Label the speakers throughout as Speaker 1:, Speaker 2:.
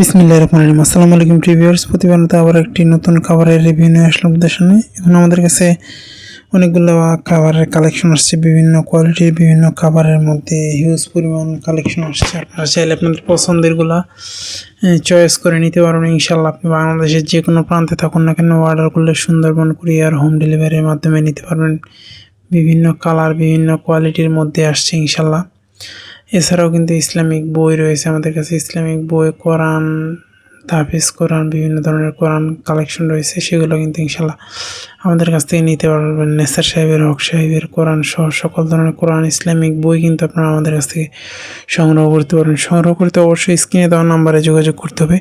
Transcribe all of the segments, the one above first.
Speaker 1: বিসমিল্লাহ রহমান রহিম। আসসালামু আলাইকুম প্রিভিয়ার্স প্রতিবার আবার একটি নতুন খাবারের রিভিউ নিয়ে আসলাম আপনাদের সামনে। এখন আমাদের কাছে অনেকগুলো খাবারের কালেকশন আসছে, বিভিন্ন কোয়ালিটির বিভিন্ন খাবারের মধ্যে হিউজ পরিমাণ কালেকশন আসছে। আপনারা চাইলে আপনাদের পছন্দেরগুলা চয়েস করে নিতে পারবেন। ইনশাল্লাহ আপনি বাংলাদেশের যে কোনো প্রান্তে থাকুন না কেন অর্ডার করলে সুন্দরবন কুরিয়ার হোম ডেলিভারির মাধ্যমে নিতে পারবেন। বিভিন্ন কালার বিভিন্ন কোয়ালিটির মধ্যে আসছে ইনশাল্লাহ এছাড়াও কিন্তু ইসলামিক বই রয়েছে আমাদের কাছে, ইসলামিক বই, কোরআন তাফিজ কোরআন, বিভিন্ন ধরনের কোরআন কালেকশন রয়েছে, সেগুলো কিন্তু ইনশাল্লাহ আমাদের কাছ থেকে নিতে পারবেন। নেসার সাহেবের, হক সাহেবের কোরআন সহ সকল ধরনের কোরআন, ইসলামিক বই কিন্তু আপনারা আমাদের কাছ থেকে সংগ্রহ করতে পারবেন। সংগ্রহ করতে অবশ্যই স্ক্রিনে দেওয়া নাম্বারে যোগাযোগ করতে হবে।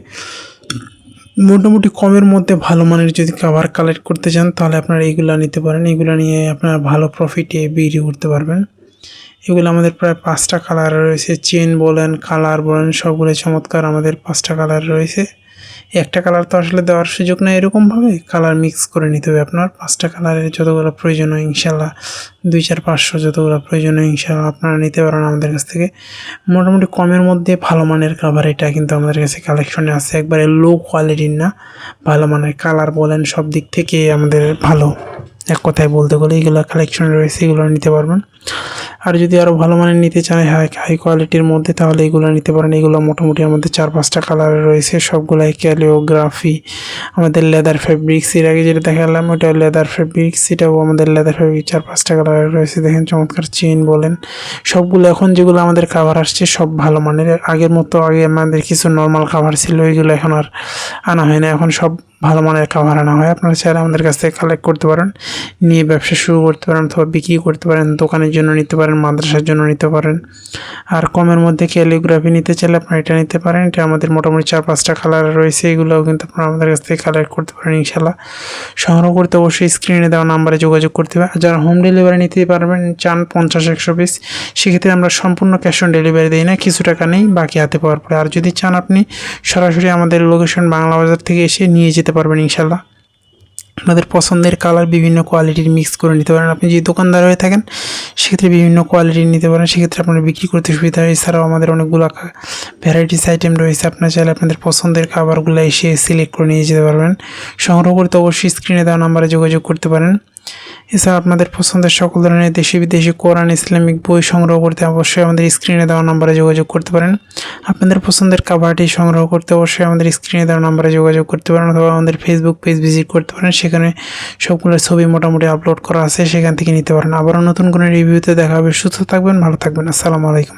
Speaker 1: মোটামুটি কমের মধ্যে ভালো মানের যদি খাবার কালেক্ট করতে চান, তাহলে আপনারা এইগুলো নিতে পারেন। এগুলো নিয়ে আপনারা ভালো প্রফিটে বিক্রি করতে পারবেন। এগুলো আমাদের প্রায় পাঁচটা কালার রয়েছে। চেন বলেন কালার বলেন, সবগুলো চমৎকার আমাদের পাঁচটা কালার রয়েছে। একটা কালার তো আসলে দেওয়ার সুযোগ নেই এরকমভাবে। কালার মিক্স করে নিতে হবে আপনার। পাঁচটা কালারের যতগুলো প্রয়োজন হয় ইনশাল্লাহ দুই চার পাঁচশো যতগুলো প্রয়োজন হয় ইনশাল্লাহ আপনারা নিতে পারেন আমাদের কাছ থেকে। মোটামুটি কমের মধ্যে ভালো মানের কাভার এটা কিন্তু আমাদের কাছে কালেকশনে আছে। একবারে লো কোয়ালিটির না, ভালো মানের কালার বলেন, সব দিক থেকে আমাদের ভালো। এক কথায় বলতে গেলে এগুলো কালেকশন রয়েছে, এগুলো নিতে পারবেন। আর যদি আরও ভালো মানের নিতে চান হাই হাই কোয়ালিটির মধ্যে, তাহলে এগুলো নিতে পারেন। এগুলো মোটামুটি আমাদের চার পাঁচটা কালার রয়েছে। সবগুলাই ক্যালিওগ্রাফি আমাদের লেদার ফেব্রিক্স এর আগে যেটা দেখালাম ওটা লেদার ফেব্রিক্স এটাও আমাদের লেদার ফেব্রিক চার পাঁচটা কালার রয়েছে। দেখেন চমৎকার চেন বলেন। সবগুলো এখন যেগুলো আমাদের খাবার আসছে, সব ভালো মানের। আগের মতো আগে আমাদের কিছু নর্মাল খাবার ছিল এগুলো এখন আর আনা হয় না। এখন সব ভালো মানের খাবার আনা হয়, আপনারা চাইলে আমাদের কাছ থেকে কালেক্ট করতে পারেন, নিয়ে ব্যবসা শুরু করতে পারেন অথবা বিক্রি করতে পারেন, দোকানের জন্য নিতে পারেন, মাদ্রাসার জন্য নিতে পারেন। আর কমের মধ্যে ক্যালিগ্রাফি নিতে চাইলে আপনারা এটা নিতে পারেন, এটা আমাদের মোটামুটি চার, পাঁচটা কালার রয়েছে, এগুলোও কিন্তু আপনারা আমাদের কাছ থেকে কালেক্ট করতে পারেন ইনশাল্লাহ সংগ্রহ করতে অবশ্যই স্ক্রিনে দেওয়া নাম্বারে যোগাযোগ করতে হবে। আর যারা হোম ডেলিভারি নিতে পারবেন, চান পঞ্চাশ, একশো পিস সেক্ষেত্রে আমরা সম্পূর্ণ ক্যাশ অন ডেলিভারি দিই না, কিছু টাকা নেই, বাকি হাতে পাওয়ার পরে। আর যদি চান আপনি সরাসরি আমাদের লোকেশন বাংলা বাজার থেকে এসে নিয়ে যেতে পারবেন ইনশাল্লাহ আপনাদের পছন্দের কালার বিভিন্ন কোয়ালিটির মিক্স করে নিতে পারেন। আপনি যদি দোকানদার হয়ে থাকেন, সেক্ষেত্রে বিভিন্ন কোয়ালিটির নিতে পারেন। সেক্ষেত্রে আপনার বিক্রি করতে সুবিধা হয়। এছাড়াও আমাদের অনেকগুলো ভ্যারাইটিস আইটেম রয়েছে। আপনার চাইলে আপনাদের পছন্দের খাবারগুলো এসে সিলেক্ট করে নিয়ে যেতে পারবেন। সংগ্রহ করতে অবশ্যই স্ক্রিনে দেওয়া নাম্বারে যোগাযোগ করতে পারেন। এছাড়া আপনাদের পছন্দের সকল ধরনের দেশি বিদেশি কোরআন, ইসলামিক বই সংগ্রহ করতে অবশ্যই আমাদের স্ক্রিনে দেওয়া নাম্বারে যোগাযোগ করতে পারেন। আপনাদের পছন্দের কাভারটি সংগ্রহ করতে অবশ্যই আমাদের স্ক্রিনে দেওয়া নাম্বারে যোগাযোগ করতে পারেন অথবা আমাদের ফেসবুক পেজ ভিজিট করতে পারেন। সেখানে সবগুলো ছবি মোটামুটি আপলোড করা আছে, সেখান থেকে নিতে পারেন। আবারও নতুন কোনো রিভিউতে দেখা হবে। সুস্থ থাকবেন, ভালো থাকবেন। আসসালামু আলাইকুম।